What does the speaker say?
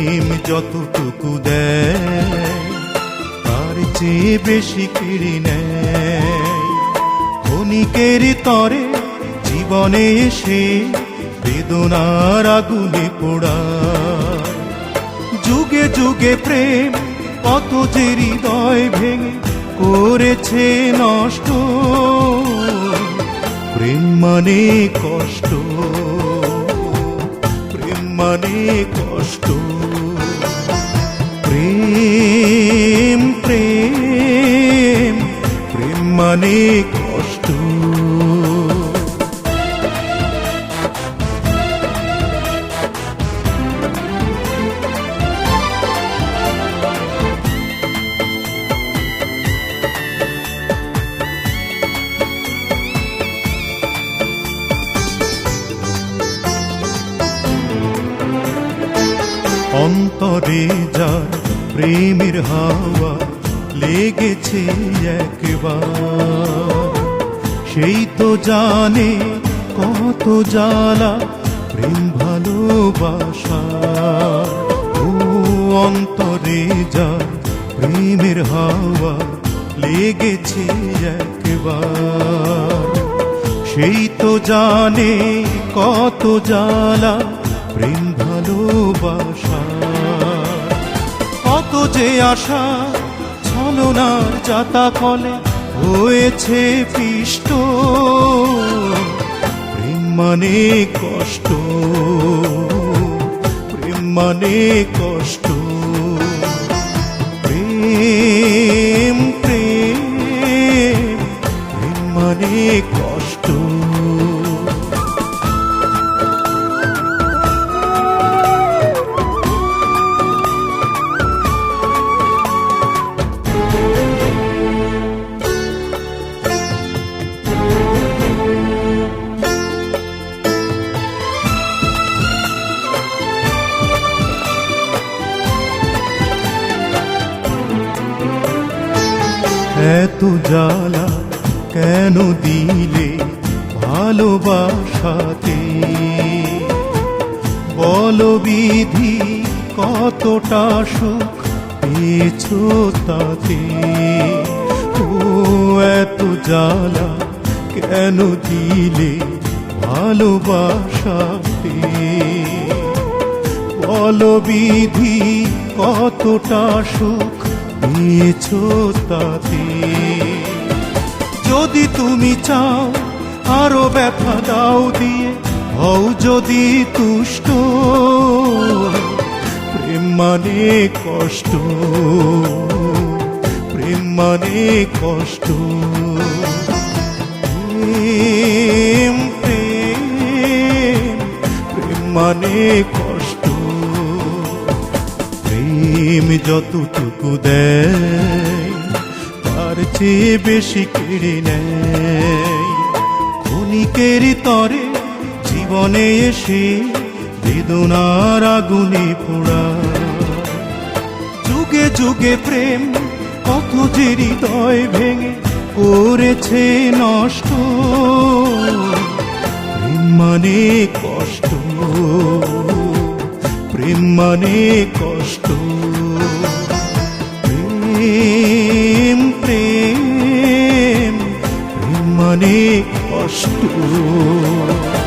প্রেম যতটুকু দেয়, তার চেয়ে বেশি কেড়ে নেয়। ক্ষণিকের তরে জীবনে এসে বেদনার আগুনে পোড়া। যুগে যুগে প্রেম কত যে হৃদয় ভেঙে করেছে নষ্ট। প্রেম মানে কষ্ট। মানে কষ্ট। প্রেম প্রেম প্রেম মানে অন্তরে যার প্রেমের হাওয়া লেগেছে একবার। সেই তো জানে কত জ্বালা প্রেম ভালোবাসা। ও অন্তরে যার প্রেমের হাওয়া লেগেছে একবার। সেই তো জানে কত জ্বালা যে আশা ছলনার যাতা কলে হয়েছে পিষ্ট। প্রেম মানে কষ্ট প্রেম মানে কষ্ট। এত জ্বালা কেন দিলে ভালোবাসাতে? বলো বিধি, কতটা সুখ পেয়েছ তাতে? ও, এত জ্বালা কেন দিলে ভালোবাসাতে? বলো বিধি, কতটা সুখ নিয়েছো তাতে। যদি তুমি চাও, আরও ব্যথা দাও দিয়ে, হও যদি তুষ্ট। প্রেম মানে কষ্ট। প্রেম মানে কষ্ট। প্রেম প্রেম প্রেম মানে কষ্ট। প্রেম যতটুকু দেয়, তার চেয়ে বেশি কেড়ে নেয়। তরে জীবনে এসে বেদনার আগুনে পোড়া। যুগে যুগে প্রেম কত যে হৃদয় ভেঙে করেছে নষ্ট। মানে কষ্ট। মানে কষ্ট। প্রেম প্রেম প্রেম মানে কষ্ট।